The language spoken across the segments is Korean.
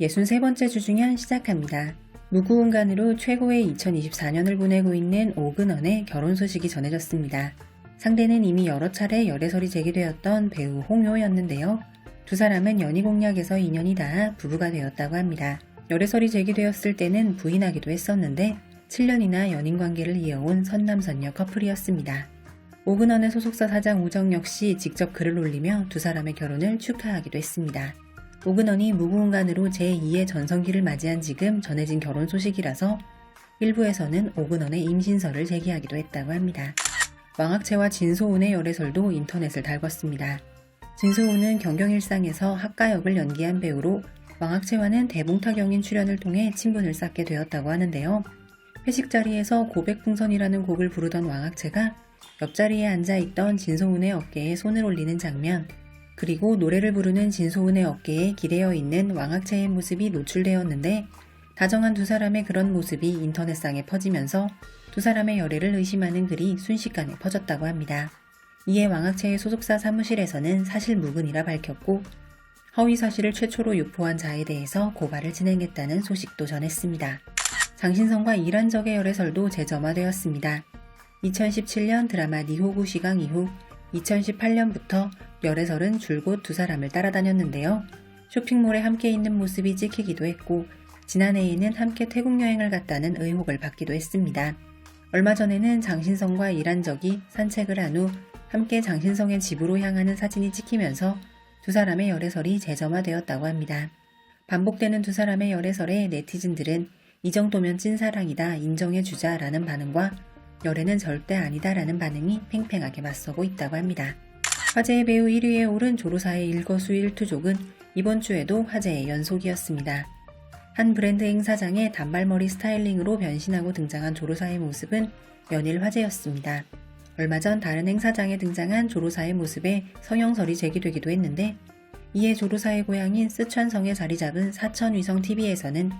63번째 주중현 시작합니다. 무구운간으로 최고의 2024년을 보내고 있는 오근원의 결혼 소식이 전해졌습니다. 상대는 이미 여러 차례 열애설이 제기되었던 배우 홍효였는데요. 두 사람은 연희 공약에서 인연이 닿아 부부가 되었다고 합니다. 열애설이 제기되었을 때는 부인하기도 했었는데 7년이나 연인 관계를 이어온 선남선녀 커플이었습니다. 오근원의 소속사 사장 우정 역시 직접 글을 올리며 두 사람의 결혼을 축하하기도 했습니다. 오근원이 무구운간으로 제2의 전성기를 맞이한 지금 전해진 결혼 소식이라서 일부에서는 오근원의 임신설을 제기하기도 했다고 합니다. 왕학채와 진소운의 열애설도 인터넷을 달궜습니다. 진소운은 경경일상에서 학가 역을 연기한 배우로 왕학채와는 대봉타경인 출연을 통해 친분을 쌓게 되었다고 하는데요. 회식 자리에서 고백풍선이라는 곡을 부르던 왕학채가 옆자리에 앉아 있던 진소운의 어깨에 손을 올리는 장면, 그리고 노래를 부르는 진소운의 어깨에 기대어 있는 왕학채의 모습이 노출되었는데 다정한 두 사람의 그런 모습이 인터넷상에 퍼지면서 두 사람의 열애를 의심하는 글이 순식간에 퍼졌다고 합니다. 이에 왕학채의 소속사 사무실에서는 사실 무근이라 밝혔고 허위 사실을 최초로 유포한 자에 대해서 고발을 진행했다는 소식도 전했습니다. 장신성과 이란적의 열애설도 재점화되었습니다. 2017년 드라마 니호구 시강 이후 2018년부터 열애설은 줄곧 두 사람을 따라다녔는데요. 쇼핑몰에 함께 있는 모습이 찍히기도 했고 지난해에는 함께 태국 여행을 갔다는 의혹을 받기도 했습니다. 얼마 전에는 장신성과 이란적이 산책을 한 후 함께 장신성의 집으로 향하는 사진이 찍히면서 두 사람의 열애설이 재점화되었다고 합니다. 반복되는 두 사람의 열애설에 네티즌들은 이 정도면 찐사랑이다 인정해주자 라는 반응과 열애는 절대 아니다 라는 반응이 팽팽하게 맞서고 있다고 합니다. 화제의 배우 1위에 오른 조로사의 일거수일투족은 이번 주에도 화제의 연속이었습니다. 한 브랜드 행사장에 단발머리 스타일링으로 변신하고 등장한 조로사의 모습은 연일 화제였습니다. 얼마 전 다른 행사장에 등장한 조로사의 모습에 성형설이 제기되기도 했는데 이에 조로사의 고향인 쓰촨성에 자리 잡은 사천위성TV에서는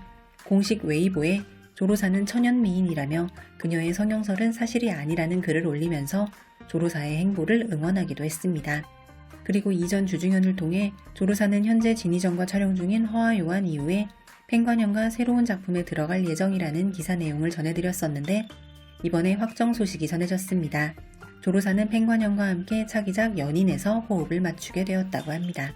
공식 웨이보에 조로사는 천연미인이라며 그녀의 성형설은 사실이 아니라는 글을 올리면서 조로사의 행보를 응원하기도 했습니다. 그리고 이전 주중현을 통해 조로사는 현재 진희정과 촬영 중인 허화요한 이후에 pen관현과 새로운 작품에 들어갈 예정이라는 기사 내용을 전해드렸었는데 이번에 확정 소식이 전해졌습니다. 조로사는 pen관현과 함께 차기작 연인에서 호흡을 맞추게 되었다고 합니다.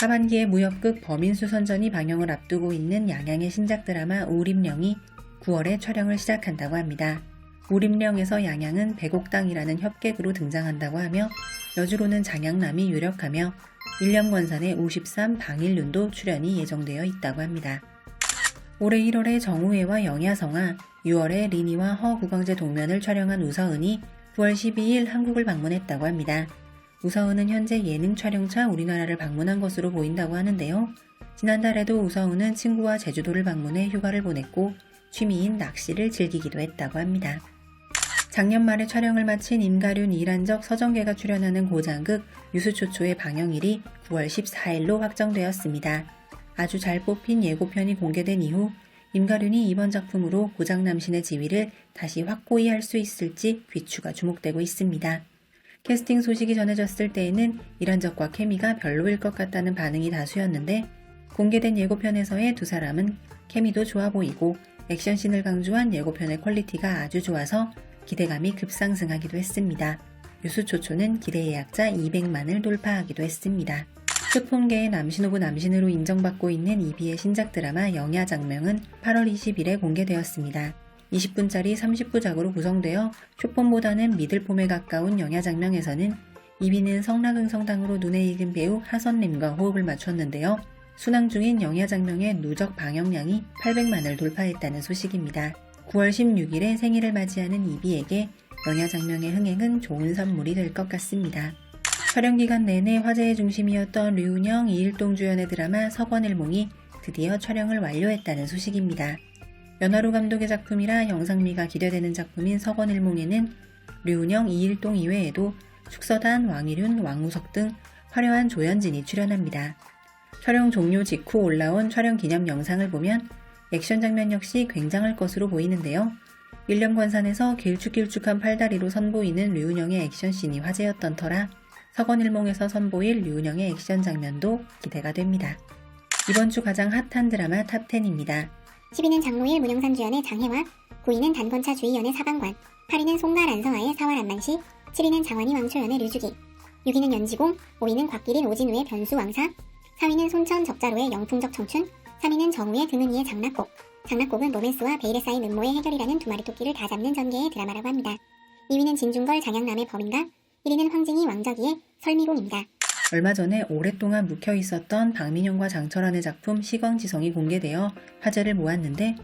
하반기에 무협극 범인수선전이 방영을 앞두고 있는 양양의 신작 드라마 우림령이 9월에 촬영을 시작한다고 합니다. 우림령에서 양양은 백옥당이라는 협객으로 등장한다고 하며 여주로는 장양남이 유력하며 일령권산의 53 방일륜도 출연이 예정되어 있다고 합니다. 올해 1월에 정우회와 영야성아, 6월에 리니와 허구광재 동면을 촬영한 우서은이 9월 12일 한국을 방문했다고 합니다. 우서은은 현재 예능 촬영차 우리나라를 방문한 것으로 보인다고 하는데요. 지난달에도 우서은은 친구와 제주도를 방문해 휴가를 보냈고 취미인 낚시를 즐기기도 했다고 합니다. 작년 말에 촬영을 마친 임가륜 이란적 서정계가 출연하는 고장극 유수초초의 방영일이 9월 14일로 확정되었습니다. 아주 잘 뽑힌 예고편이 공개된 이후 임가륜이 이번 작품으로 고장남신의 지위를 다시 확고히 할 수 있을지 귀추가 주목되고 있습니다. 캐스팅 소식이 전해졌을 때에는 이란적과 케미가 별로일 것 같다는 반응이 다수였는데 공개된 예고편에서의 두 사람은 케미도 좋아 보이고 액션씬을 강조한 예고편의 퀄리티가 아주 좋아서 기대감이 급상승하기도 했습니다. 유수초초는 기대 예약자 200만을 돌파하기도 했습니다. 스폰계의 남신 오브 남신으로 인정받고 있는 이비의 신작 드라마 영야장명은 8월 20일에 공개되었습니다. 20분짜리 30부작으로 구성되어 쇼폼보다는 미들폼에 가까운 영야장명에서는 이비는 성락응 성당으로 눈에 익은 배우 하선님과 호흡을 맞췄는데요. 순항 중인 영야장명의 누적 방영량이 800만을 돌파했다는 소식입니다. 9월 16일에 생일을 맞이하는 이비에게 영야 장명의 흥행은 좋은 선물이 될 것 같습니다. 촬영 기간 내내 화제의 중심이었던 류은영, 이일동 주연의 드라마 서건일몽이 드디어 촬영을 완료했다는 소식입니다. 연하루 감독의 작품이라 영상미가 기대되는 작품인 서건일몽에는 류은영, 이일동 이외에도 축서단, 왕일윤, 왕우석 등 화려한 조연진이 출연합니다. 촬영 종료 직후 올라온 촬영 기념 영상을 보면 액션 장면 역시 굉장할 것으로 보이는데요. 일령관산에서 길쭉길쭉한 팔다리로 선보이는 류은영의 액션씬이 화제였던 터라 서건일몽에서 선보일 류은영의 액션 장면도 기대가 됩니다. 이번 주 가장 핫한 드라마 탑10입니다. 10위는 장로일 문영산 주연의 장혜화, 9위는 단건차 주희연의 사방관, 8위는 송가 란성아의 사활 안만시, 7위는 장환희 왕초연의 류주기, 6위는 연지공, 5위는 곽기린 오진우의 변수 왕사, 4위는 손천 적자로의 영풍적 청춘, 3위는 정우의 등은 위의 장락곡. 장락곡은 로맨스와 베일에 쌓인 음모의 해결이라는 두 마리 토끼를 다 잡는 전개의 드라마라고 합니다. 2위는 진중걸 장양남의 범인가, 1위는 황진희 왕저기의 설미공입니다. 얼마 전에 오랫동안 묵혀 있었던 박민영과 장철환의 작품 시광지성이 공개되어 화제를 모았는데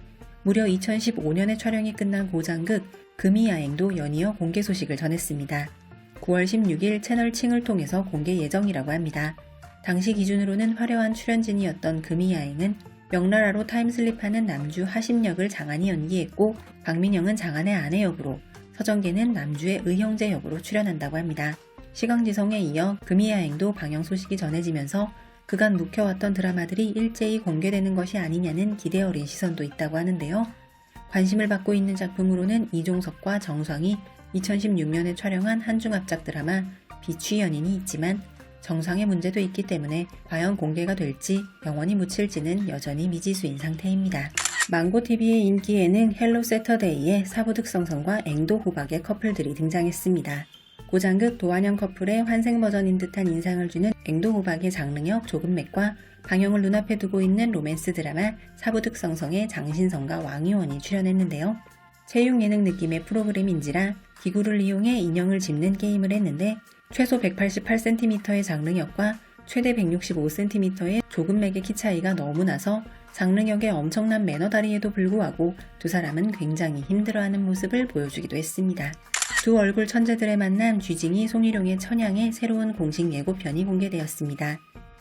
무려 2015년에 촬영이 끝난 고장극 금이야행도 연이어 공개 소식을 전했습니다. 9월 16일 채널 칭을 통해서 공개 예정이라고 합니다. 당시 기준으로는 화려한 출연진이었던 금이야행은 명나라로 타임슬립하는 남주 하심 역을 장안이 연기했고 박민영은 장안의 아내 역으로 서정계는 남주의 의형제 역으로 출연한다고 합니다. 시강지성에 이어 금이야행도 방영 소식이 전해지면서 그간 묵혀왔던 드라마들이 일제히 공개되는 것이 아니냐는 기대 어린 시선도 있다고 하는데요. 관심을 받고 있는 작품으로는 이종석과 정상이 2016년에 촬영한 한중합작 드라마 비취연인이 있지만 정상의 문제도 있기 때문에 과연 공개가 될지 영원히 묻힐지는 여전히 미지수인 상태입니다. 망고TV의 인기에는 헬로 세터데이의 사부득성성과 앵도 호박의 커플들이 등장했습니다. 고장극 도안형 커플의 환생 버전인 듯한 인상을 주는 앵도 호박의 장릉역 조금맥과 방영을 눈앞에 두고 있는 로맨스 드라마 사부득성성의 장신성과 왕유원이 출연했는데요. 체육 예능 느낌의 프로그램인지라 기구를 이용해 인형을 짚는 게임을 했는데 최소 188cm의 장릉역과 최대 165cm의 조금맥의 키 차이가 너무 나서 장릉역의 엄청난 매너 다리에도 불구하고 두 사람은 굉장히 힘들어하는 모습을 보여주기도 했습니다. 두 얼굴 천재들의 만남 쥐징이 송일용의 천양의 새로운 공식 예고편이 공개되었습니다.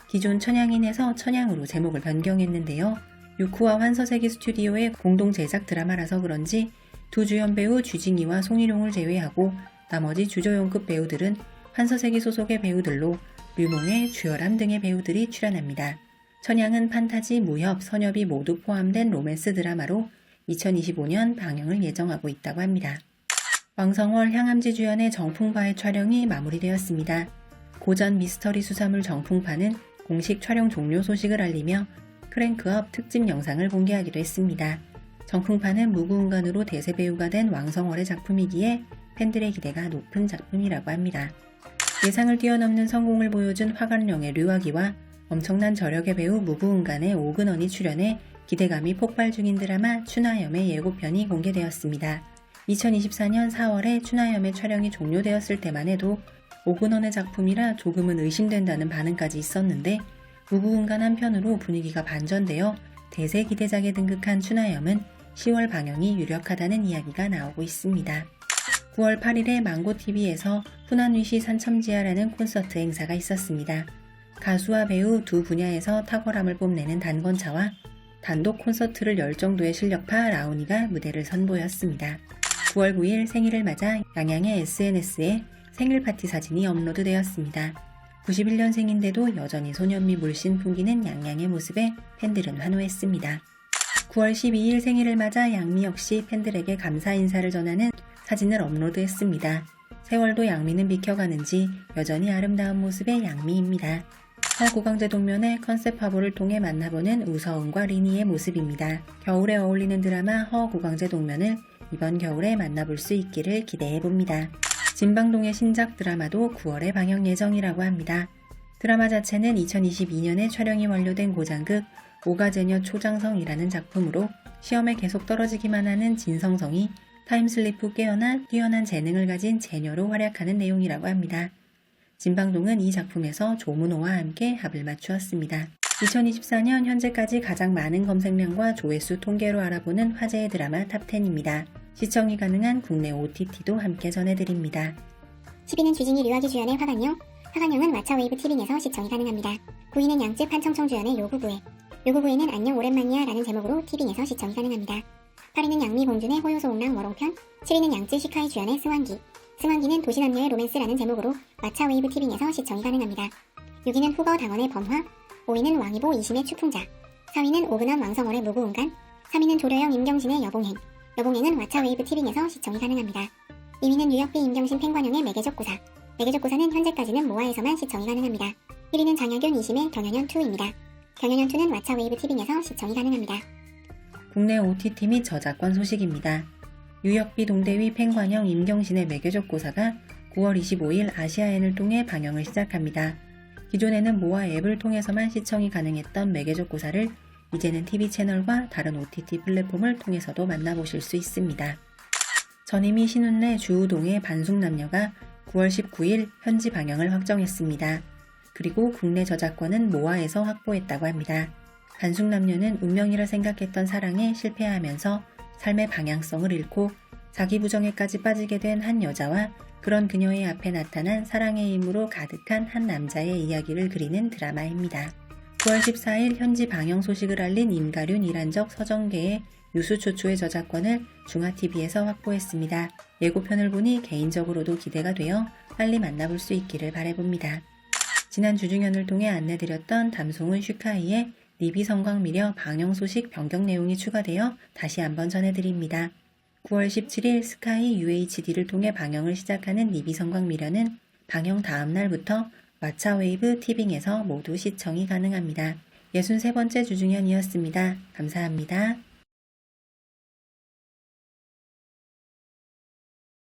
기존 천양인에서 천양으로 제목을 변경했는데요. 유쿠와 환서세기 스튜디오의 공동 제작 드라마라서 그런지 두 주연 배우 쥐징이와 송일용을 제외하고 나머지 주조연급 배우들은 환서세기 소속의 배우들로 류몽의 주열함 등의 배우들이 출연합니다. 천양은 판타지, 무협, 선협이 모두 포함된 로맨스 드라마로 2025년 방영을 예정하고 있다고 합니다. 왕성월 향암지 주연의 정풍파의 촬영이 마무리되었습니다. 고전 미스터리 수사물 정풍파는 공식 촬영 종료 소식을 알리며 크랭크업 특집 영상을 공개하기도 했습니다. 정풍파는 무구운간으로 대세 배우가 된 왕성월의 작품이기에 팬들의 기대가 높은 작품이라고 합니다. 예상을 뛰어넘는 성공을 보여준 화관령의 류아기와 엄청난 저력의 배우 무구운간의 오근원이 출연해 기대감이 폭발 중인 드라마 추나염의 예고편이 공개되었습니다. 2024년 4월에 추나염의 촬영이 종료되었을 때만 해도 오근원의 작품이라 조금은 의심된다는 반응까지 있었는데 무구운간 한편으로 분위기가 반전되어 대세 기대작에 등극한 추나염은 10월 방영이 유력하다는 이야기가 나오고 있습니다. 9월 8일에 망고TV에서 훈안위시 산첨지하라는 콘서트 행사가 있었습니다. 가수와 배우 두 분야에서 탁월함을 뽐내는 단건차와 단독 콘서트를 열 정도의 실력파 라우니가 무대를 선보였습니다. 9월 9일 생일을 맞아 양양의 SNS에 생일 파티 사진이 업로드되었습니다. 91년생인데도 여전히 소년미 물씬 풍기는 양양의 모습에 팬들은 환호했습니다. 9월 12일 생일을 맞아 양미 역시 팬들에게 감사 인사를 전하는 사진을 업로드했습니다. 세월도 양미는 비켜가는지 여전히 아름다운 모습의 양미입니다. 허구강제 동면의 컨셉 화보를 통해 만나보는 우서은과 리니의 모습입니다. 겨울에 어울리는 드라마 허구강제 동면을 이번 겨울에 만나볼 수 있기를 기대해봅니다. 진방동의 신작 드라마도 9월에 방영 예정이라고 합니다. 드라마 자체는 2022년에 촬영이 완료된 고장극 오가제녀 초장성이라는 작품으로 시험에 계속 떨어지기만 하는 진성성이 타임슬립 후 깨어나 뛰어난 재능을 가진 제녀로 활약하는 내용이라고 합니다. 진방동은 이 작품에서 조문호와 함께 합을 맞추었습니다. 2024년 현재까지 가장 많은 검색량과 조회수 통계로 알아보는 화제의 드라마 탑10입니다. 시청이 가능한 국내 OTT도 함께 전해드립니다. 10위는 주진이 류아기 주연의 화관령, 화관령은 왓챠웨이브 TV에서 시청이 가능합니다. 9위는 양쯔 판청청 주연의 요구부에, 요구부에는 안녕 오랜만이야 라는 제목으로 TV에서 시청이 가능합니다. 8위는 양미 공준의 호요소옥랑 워롱편, 7위는 양쯔 시카이 주연의 승환기, 승환기는 도시남녀의 로맨스라는 제목으로 왓챠웨이브 TV에서 시청이 가능합니다. 6위는 후거 당원의 범화, 5위는 왕이보 이심의 추풍자, 4위는 오근원 왕성월의 무구운간, 3위는 조려영 임경진의 여봉행, 여봉행은 왓챠웨이브 TV에서 시청이 가능합니다. 2위는 유혁비 임경신 팽관영의 매개적 고사, 매개적 고사는 현재까지는 모아에서만 시청이 가능합니다. 1위는 장혁윤 이심의 경연연2입니다. 경연연 2는 왓챠 웨이브 티빙에서 시청이 가능합니다. 국내 OTT 및 저작권 소식입니다. 유혁비 동대위 팽관영 임경신의 매교적 고사가 9월 25일 아시아엔을 통해 방영을 시작합니다. 기존에는 모아 앱을 통해서만 시청이 가능했던 매개적 고사를 이제는 TV 채널과 다른 OTT 플랫폼을 통해서도 만나보실 수 있습니다. 전임이 신운내 주우동의 반숙남녀가 9월 19일 현지 방영을 확정했습니다. 그리고 국내 저작권은 모아에서 확보했다고 합니다. 반숙남녀는 운명이라 생각했던 사랑에 실패하면서 삶의 방향성을 잃고 자기 부정에까지 빠지게 된 한 여자와 그런 그녀의 앞에 나타난 사랑의 힘으로 가득한 한 남자의 이야기를 그리는 드라마입니다. 9월 14일 현지 방영 소식을 알린 임가륜 이란적 서정계의 유수 초초의 저작권을 중화TV에서 확보했습니다. 예고편을 보니 개인적으로도 기대가 되어 빨리 만나볼 수 있기를 바래봅니다. 지난 주중연을 통해 안내드렸던 담송은 슈카이의 리비 성광 미려 방영 소식 변경 내용이 추가되어 다시 한번 전해드립니다. 9월 17일 스카이 UHD를 통해 방영을 시작하는 리비 성광 미려는 방영 다음 날부터 왓챠웨이브 티빙에서 모두 시청이 가능합니다. 63번째 주중연이었습니다. 감사합니다.